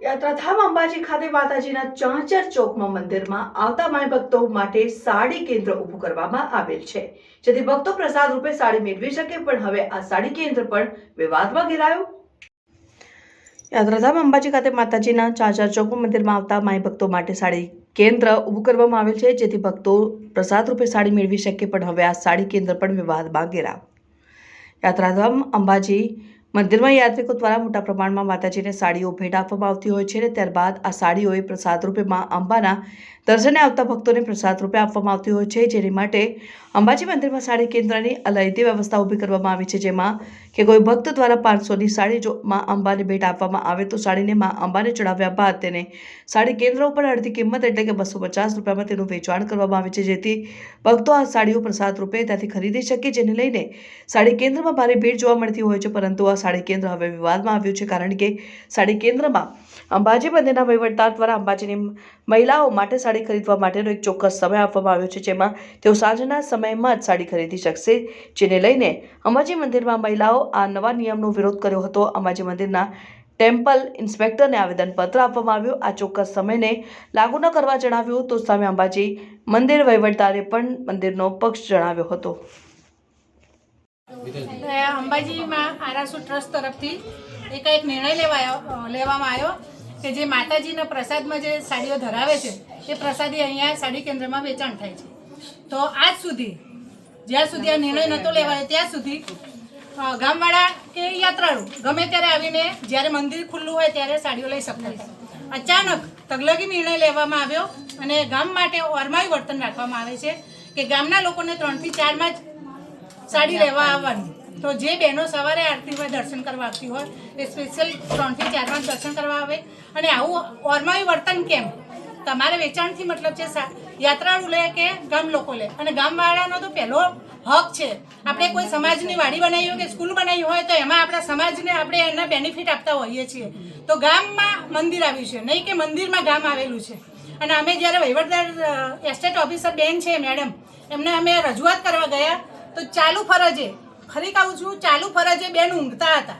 યાત્રાધામ અંબાજી ખાતે માતાજીના ચાંચર ચોકમાં મંદિરમાં આવતા માય ભક્તો માટે સાડી કેન્દ્ર ઊભું કરવામાં આવેલ છે. જેથી ભક્તો પ્રસાદ રૂપે સાડી મેળવી શકે, પણ હવે આ સાડી કેન્દ્ર પણ વિવાદમાં ઘેરાયું. યાત્રાધામ અંબાજી ખાતે માતાજીના ચાંચર ચોક મંદિરમાં આવતા માય ભક્તો માટે સાડી કેન્દ્ર ઊભું કરવામાં આવેલ છે. જેથી ભક્તો પ્રસાદ રૂપે સાડી મેળવી શકે, પણ હવે આ સાડી કેન્દ્ર પણ વિવાદમાં ઘેરાયું. યાત્રાધામ અંબાજી મંદિરમાં યાત્રિકો દ્વારા મોટા પ્રમાણમાં માતાજીને સાડીઓ ભેટ આપવામાં આવતી હોય છે અને ત્યારબાદ આ સાડીઓએ પ્રસાદ રૂપે માં અંબાના દર્શને આવતા ભક્તોને પ્રસાદ રૂપે આપવામાં આવતી હોય છે, જેની માટે અંબાજી મંદિરમાં સાડી કેન્દ્રની અલાયદી વ્યવસ્થા ઊભી કરવામાં આવી છે, જેમાં કે કોઈ ભક્ત દ્વારા પાંચસોની સાડી જો માં અંબાને ભેટ આપવામાં આવે તો સાડીને માં અંબાને ચડાવ્યા બાદ તેને સાડી કેન્દ્ર ઉપર અડધી કિંમત એટલે કે બસો પચાસ રૂપિયામાં તેનું વેચાણ કરવામાં આવે છે, જેથી ભક્તો આ સાડીઓ પ્રસાદ રૂપે ત્યાંથી ખરીદી શકે, જેને લઈને સાડી કેન્દ્રમાં ભારે ભીડ જોવા મળતી હોય છે, પરંતુ આ સાડી કેન્દ્ર હવે વિવાદમાં આવ્યું છે. કારણ કે સાડી કેન્દ્રમાં અંબાજી મંદિરના વહીવટદાર દ્વારા અંબાજીની મહિલાઓ માટે સાડી ખરીદવા માટેનો એક ચોક્કસ સમય આપવામાં આવ્યો છે, જેમાં તેઓ સાંજના સમયમાં જ સાડી ખરીદી શકશે, જેને લઈને અંબાજી મંદિરમાં મહિલાઓ આ નવા નિયમનો વિરોધ કર્યો હતો. અંબાજી મંદિરના ટેમ્પલ ઇન્સ્પેક્ટરને આવેદનપત્ર આપવામાં આવ્યું. આ ચોક્કસ સમયને લાગુ ન કરવા જણાવ્યું તો સામે અંબાજી મંદિર વહીવટદારે પણ મંદિરનો પક્ષ જણાવ્યો હતો. અંબાજીમાં આરાસુ ટ્રસ્ટ તરફથી એક એક નિર્ણય લેવાયો લેવામાં આવ્યો કે જે માતાજીના પ્રસાદમાં જે સાડીઓ ધરાવે છે, એ પ્રસાદી અહીંયા સાડી કેન્દ્રમાં વેચાણ થાય છે. તો આજ સુધી, જ્યાં સુધી આ નિર્ણય નહોતો લેવાયો, ત્યાં સુધી ગામવાળા કે યાત્રાળુ ગમે ત્યારે આવીને જ્યારે મંદિર ખુલ્લું હોય ત્યારે સાડીઓ લઈ શકતા અચાનક તગલગી નિર્ણય લેવામાં આવ્યો અને ગામ માટે ઓરમાયું વર્તન રાખવામાં આવે છે કે ગામના લોકોને ત્રણથી ચારમાં જ સાડી લેવા આવવાની. તો જે બહેનો સવારે આરતીમાં દર્શન કરવા આવતી હોય, એ સ્પેશિયલ ત્રણથી ચારમાં પાંચ દર્શન કરવા આવે. અને આવું ઓરમાયું વર્તન કેમ? તમારે વેચાણથી મતલબ છે યાત્રાળુ લે કે ગામ લોકો લે? અને ગામવાળાનો તો પહેલો હક છે. આપણે કોઈ સમાજની વાડી બનાવી હોય કે સ્કૂલ બનાવી હોય, તો એમાં આપણા સમાજને આપણે એના બેનિફિટ આપતા હોઈએ છીએ. તો ગામમાં મંદિર આવ્યું છે. નહીં કે મંદિરમાં ગામ આવેલું છે. અને અમે જ્યારે વહીવટદાર એસ્ટેટ ઓફિસર બેન છે મેડમ એમને અમે રજૂઆત કરવા ગયા. તો ચાલુ ફરજે ફરી કહું છું ચાલુ ફરજે બેન ઊંઘતા હતા.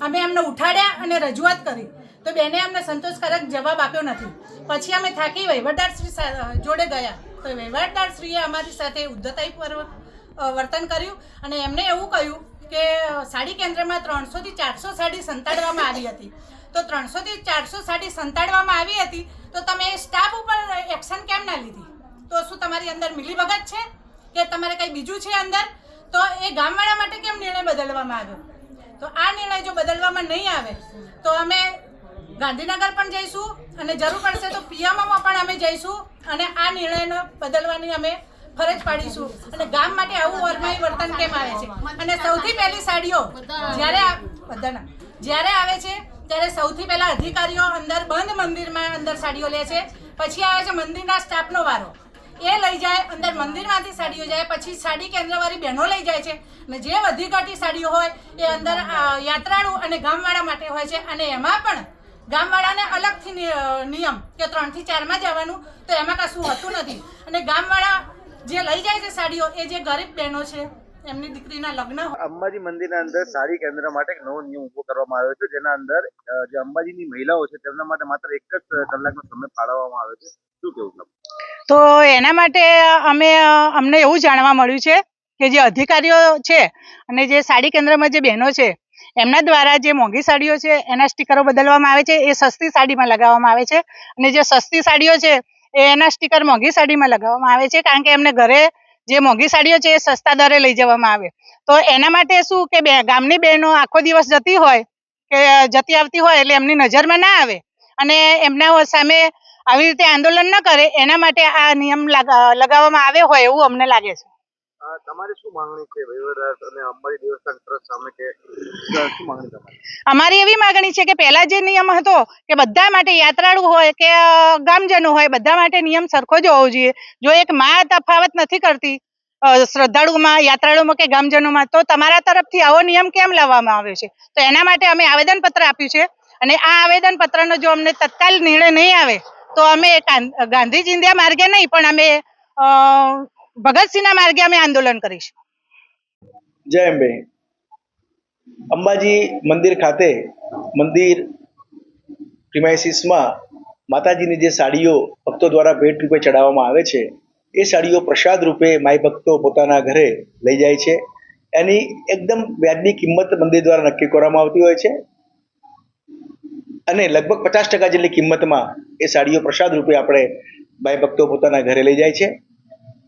અમે એમને ઉઠાડ્યા અને રજૂઆત કરી. તો બેને અમને સંતોષકારક જવાબ આપ્યો નથી. પછી અમે થાકી વહીવટદાર શ્રી જોડે ગયા. તો વહીવટદાર શ્રીએ અમારી સાથે ઉદ્ધતાઈપૂર્વક અ, વર્તન કર્યું અને એમને એવું કહ્યું કે સાડી કેન્દ્રમાં ત્રણસોથી ચારસો સાડી સંતાડવામાં આવી હતી. તો ત્રણસોથી ચારસો સાડી સંતાડવામાં આવી હતી તો તમે સ્ટાફ ઉપર એક્શન કેમ ના લીધી? તો શું તમારી અંદર મિલીભગત છે? કે તમારે કંઈ બીજું છે અંદર? તો એ ગામવાળા માટે કેમ નિર્ણય બદલવામાં આવ્યો? તો આ નિર્ણય જો બદલવામાં નહીં આવે, તો અમે ગાંધીનગર પણ જઈશું અને જરૂર પડશે તો પીએમઓમાં પણ અમે જઈશું અને આ નિર્ણયને બદલવાની અમે ફરજ પાડીશું. અને ગામ માટે આવું વરમાઈ વર્તન કેમ આવે છે? અને સૌથી પહેલી સાડીઓ જ્યારે બધાના. જ્યારે આવે છે, ત્યારે સૌથી પહેલા અધિકારીઓ અંદર બંધ મંદિરમાં અંદર સાડીઓ લે છે, પછી આવે છે મંદિરના સ્ટાફનો વારો. એ લઈ જાય, અંદર મંદિરમાંથી સાડીઓ જાય, પછી સાડી કેન્દ્રવાળી બહેનો લઈ જાય છે. અને જે વધી ઘટી સાડીઓ હોય, એ અંદર યાત્રાળુ અને ગામવાળા માટે હોય છે. અને એમાં પણ ગામવાળાને અલગથી નિયમ કે ત્રણથી ચારમાં જવાનું, તો એમાં કશું હોતું નથી. અને ગામવાળા જે લઈ જાય છે સાડીઓ, એ જે ગરીબ બહેનો છે એમની દીકરીના લગ્ન અંબાજી મંદિરના અંદર સાડી કેન્દ્ર માટે એક નવો નિયમ ઊભો કરવામાં આવ્યો છે જેના અંદર જે અંબાજીની મહિલાઓ છે તેમના માટે માત્ર એક જ કલાકનો સમય ફાળવવામાં આવ્યો છે. શું કેવું તો એના માટે અમે અમને એવું જાણવા મળ્યું છે કે જે અધિકારીઓ છે અને જે સાડી કેન્દ્રમાં જે બહેનો છે એમના દ્વારા જે મોંઘી સાડીઓ છે એના સ્ટીકરો બદલવામાં આવે છે એ સસ્તી સાડીમાં લગાવવામાં આવે છે અને જે સસ્તી સાડીઓ છે એ એના સ્ટીકર મોંઘી સાડીમાં લગાવવામાં આવે છે કારણ કે એમને ઘરે જે મોંઘી સાડીઓ છે એ સસ્તા દરે લઈ જવામાં આવે. તો એના માટે શું કે બે, ગામની બહેનો આખો દિવસ જતી હોય કે જતી આવતી હોય એટલે એમની નજરમાં ના આવે અને એમના સામે આવી રીતે આંદોલન ન કરે, એના માટે આ નિયમ લગાવવામાં આવ્યો હોય એવું અમને લાગે છે. તમારી શું માંગણી છે? વહીવટ અને અંબાજી દેવસ્થાન ટ્રસ્ટ સામે કે શું માંગણી તમારી? અમારી એવી માગણી છે કે પહેલા જે નિયમ હતો કે બધા માટે યાત્રાળુ હોય કે ગામજનો હોય, બધા માટે નિયમ સરખો જ હોવો જોઈએ. જો એક માં તફાવત નથી કરતી શ્રદ્ધાળુમાં, યાત્રાળુમાં કે ગામજનોમાં, તો તમારા તરફથી આવો નિયમ કેમ લાવવામાં આવ્યો છે? તો એના માટે અમે આવેદનપત્ર આપ્યું છે અને આ આવેદનપત્રનો જો અમને તત્કાલ નિર્ણય નહીં આવે, તો અમે ગાંધી ચિંધ્યા માર્ગે નહીં, પણ અમે ભગતસિંહના માર્ગે અમે આંદોલન કરીશું. જય અંબે. અંબાજી મંદિર ખાતે મંદિર પ્રિમાઇસીસમાં માતાજીની જે સાડીઓ ભક્તો દ્વારા ભેટ રૂપે ચડાવવામાં આવે છે, એ સાડીઓ પ્રસાદ રૂપે માય ભક્તો પોતાના ઘરે લઈ જાય છે. એની એકદમ વ્યાજની કિંમત મંદિર દ્વારા નક્કી કરવામાં આવતી હોય છે. અને લગભગ પચાસ ટકા જેટલી કિંમતમાં એ સાડીઓ પ્રસાદ રૂપે આપણે માય ભક્તો પોતાના ઘરે લઈ જાય છે.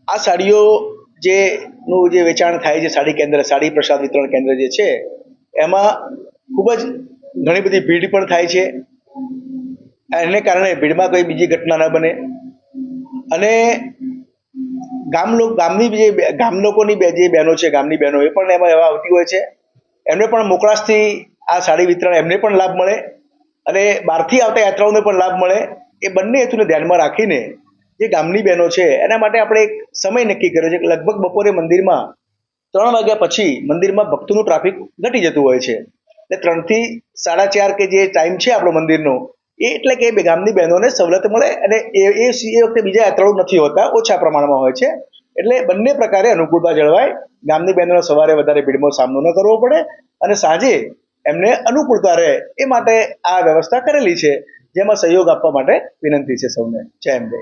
આ સાડીઓ જે નું જે વેચાણ થાય છે સાડી કેન્દ્ર, સાડી પ્રસાદ વિતરણ કેન્દ્ર જે છે, એમાં ખૂબ જ ઘણી બધી ભીડ પણ થાય છે. એને કારણે ભીડમાં કોઈ બીજી ઘટના ન બને. અને ગામ લોકો ગામની જે ગામ લોકોની બે, જે બહેનો છે, ગામની બહેનો એ પણ એમાં એવા આવતી હોય છે. એમને પણ મોકળાશથી આ સાડી વિતરણ એમને પણ લાભ મળે અને બહારથી આવતા યાત્રાઓને પણ લાભ મળે. એ બંને હેતુને ધ્યાનમાં રાખીને જે ગામની બહેનો છે, એના માટે આપણે એક સમય નક્કી કર્યો છે કે લગભગ બપોરે મંદિરમાં ત્રણ વાગ્યા પછી મંદિરમાં ભક્તોનું ટ્રાફિક ઘટી જતું હોય છે. એટલે ત્રણથી સાડા ચાર કે જે ટાઈમ છે આપણો મંદિરનો, એ એટલે કે ગામની બહેનોને સવલત મળે અને એ એ એ વખતે બીજા યાત્રાળુ નથી હોતા, ઓછા પ્રમાણમાં હોય છે. એટલે બંને પ્રકારે અનુકૂળતા જળવાય. ગામની બહેનોને સવારે વધારે ભીડમાં સામનો ન કરવો પડે અને સાંજે એમને અનુકૂળતા રહે, એ માટે આ વ્યવસ્થા કરેલી છે. જેમાં સહયોગ આપવા માટે વિનંતી છે સૌને. જય અંબે